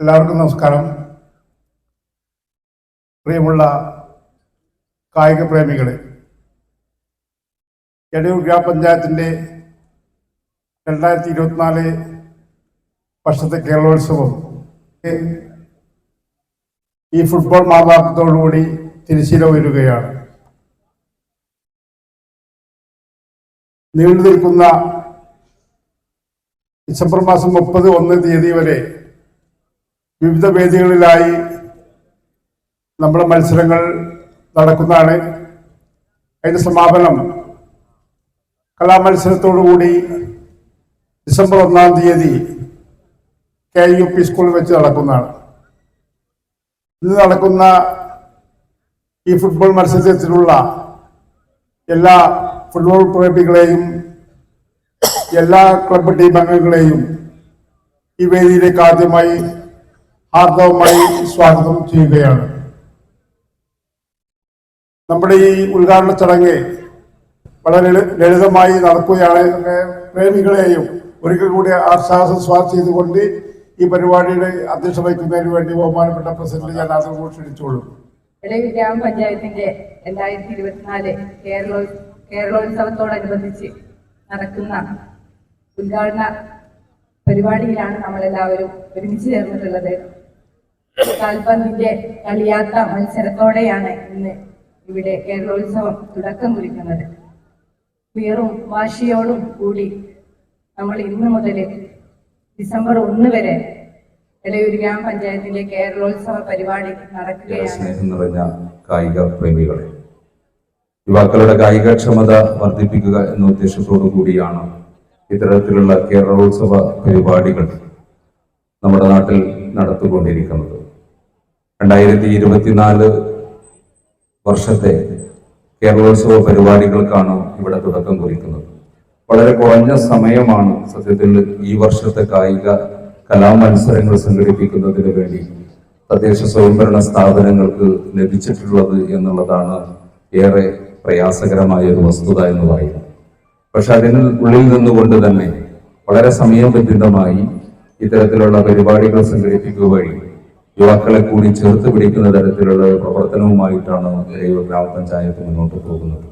എല്ലാവർക്കും നമസ്കാരം. പ്രിയമുള്ള കായിക പ്രേമികളെ എടയൂർ ഗ്രാമപഞ്ചായത്തിന്റെ രണ്ടായിരത്തി ഇരുപത്തിനാല് വർഷത്തെ കേരളോത്സവം ഈ ഫുട്ബോൾ മാമാക്കത്തോടുകൂടി തിരശ്ശീല ഉയരുകയാണ്. നീണ്ടു നിൽക്കുന്ന ഡിസംബർ മാസം മുപ്പത് ഒന്ന് തീയതി വരെ വിവിധ വേദികളിലായി നമ്മുടെ മത്സരങ്ങൾ നടക്കുന്നതാണ്. അതിന്റെ സമാപനം കലാമത്സരത്തോടുകൂടി ഡിസംബർ ഒന്നാം തീയതി കെ യു പി സ്കൂളിൽ വെച്ച് നടക്കുന്നതാണ്. ഇന്ന് നടക്കുന്ന ഈ ഫുട്ബോൾ മത്സരത്തിലുള്ള എല്ലാ ഫുട്ബോൾ പ്രേമികളെയും എല്ലാ ക്ലബ് ടീം അംഗങ്ങളെയും ഈ വേദിയിലേക്ക് ആദ്യമായി ഹാർദവമായി സ്വാഗതം ചെയ്യുകയാണ്. നമ്മുടെ ഈ ഉദ്ഘാടന ചടങ്ങ് വളരെ ലളി- ലളിതമായി നടക്കുകയാണ്. പ്രേമികളെയും ഒരിക്കൽ കൂടി ആശ്വാസം സ്വാഗതം ചെയ്തുകൊണ്ട് ഈ പരിപാടിയുടെ അധ്യക്ഷ വഹിക്കുന്നതിന് വേണ്ടി ബഹുമാനപ്പെട്ട പ്രസിഡന്റ് ഞാൻ ആദരവ് ക്ഷണിച്ചോളൂ ഇടയൂർ ഗ്രാമപഞ്ചായത്തിന്റെ രണ്ടായിരത്തി ഇരുപത്തിനാല് കേരളോ കേരളോത്സവത്തോടനുബന്ധിച്ച് നടക്കുന്ന ഉദ്ഘാടന പരിപാടിയിലാണ് നമ്മളെല്ലാവരും ഒരുമിച്ച് ചേർന്നിട്ടുള്ളത്. കാൽപന്തിന്റെ കളിയാത്ത മത്സരത്തോടെയാണ് ഇന്ന് ഇവിടെ കേരളോത്സവം തുടക്കം കുറിക്കുന്നത്. വീറും വാശിയോടും കൂടി നമ്മൾ ഇന്ന് മുതൽ ഡിസംബർ ഒന്ന് വരെ ഇലയൂരി ഗ്രാമപഞ്ചായത്തിന്റെ കേരളോത്സവ പരിപാടി നടക്കുകയാണ്. കായിക പ്രേമികളെ യുവാക്കളുടെ കായികക്ഷമത വർദ്ധിപ്പിക്കുക എന്ന ഉദ്ദേശത്തോടു കൂടിയാണ് ഇത്തരത്തിലുള്ള കേരളോത്സവ പരിപാടികൾ നമ്മുടെ നാട്ടിൽ നടത്തിക്കൊണ്ടിരിക്കുന്നത് രണ്ടായിരത്തി ഇരുപത്തിനാല് വർഷത്തെ കേരളോത്സവ പരിപാടികൾക്കാണ് ഇവിടെ തുടക്കം കുറിക്കുന്നത്. വളരെ കുറഞ്ഞ സമയമാണ് സത്യത്തിൽ ഈ വർഷത്തെ കായിക കലാമത്സരങ്ങൾ സംഘടിപ്പിക്കുന്നതിന് വേണ്ടി തദ്ദേശ സ്വയംഭരണ സ്ഥാപനങ്ങൾക്ക് ലഭിച്ചിട്ടുള്ളത് എന്നുള്ളതാണ് ഏറെ പ്രയാസകരമായ ഒരു വസ്തുത എന്ന് പറയുന്നത്. പക്ഷെ അതിന് ഉള്ളിൽ നിന്നുകൊണ്ട് തന്നെ വളരെ സമയബന്ധിതമായി ഇത്തരത്തിലുള്ള പരിപാടികൾ സംഘടിപ്പിക്കുക വഴി യുവാക്കളെ കൂടി ചേർത്ത് പിടിക്കുന്ന തരത്തിലുള്ള പ്രവർത്തനവുമായിട്ടാണ് ഗ്രാമപഞ്ചായത്ത് മുന്നോട്ട് പോകുന്നത്.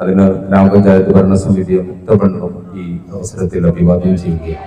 അതിന് ഗ്രാമപഞ്ചായത്ത് ഭരണസമിതിയെ മുക്തബന്ധം ഈ അവസരത്തിൽ അഭിവാദ്യം ചെയ്യുകയാണ്.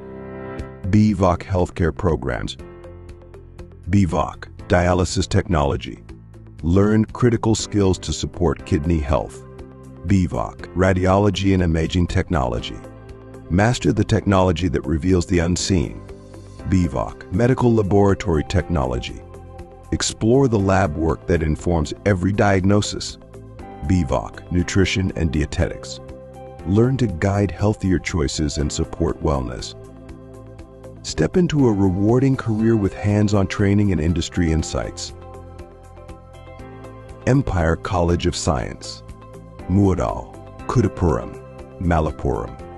BVOC Healthcare Programs. BVOC Dialysis Technology. Learn critical skills to support kidney health. BVOC Radiology and Imaging Technology. Master the technology that reveals the unseen. BVOC Medical Laboratory Technology. Explore the lab work that informs every diagnosis. BVOC Nutrition and Dietetics. Learn to guide healthier choices and support wellness. Step into a rewarding career with hands on training and industry insights. Empire College of Science, Muadal, Kudapuram, Malappuram.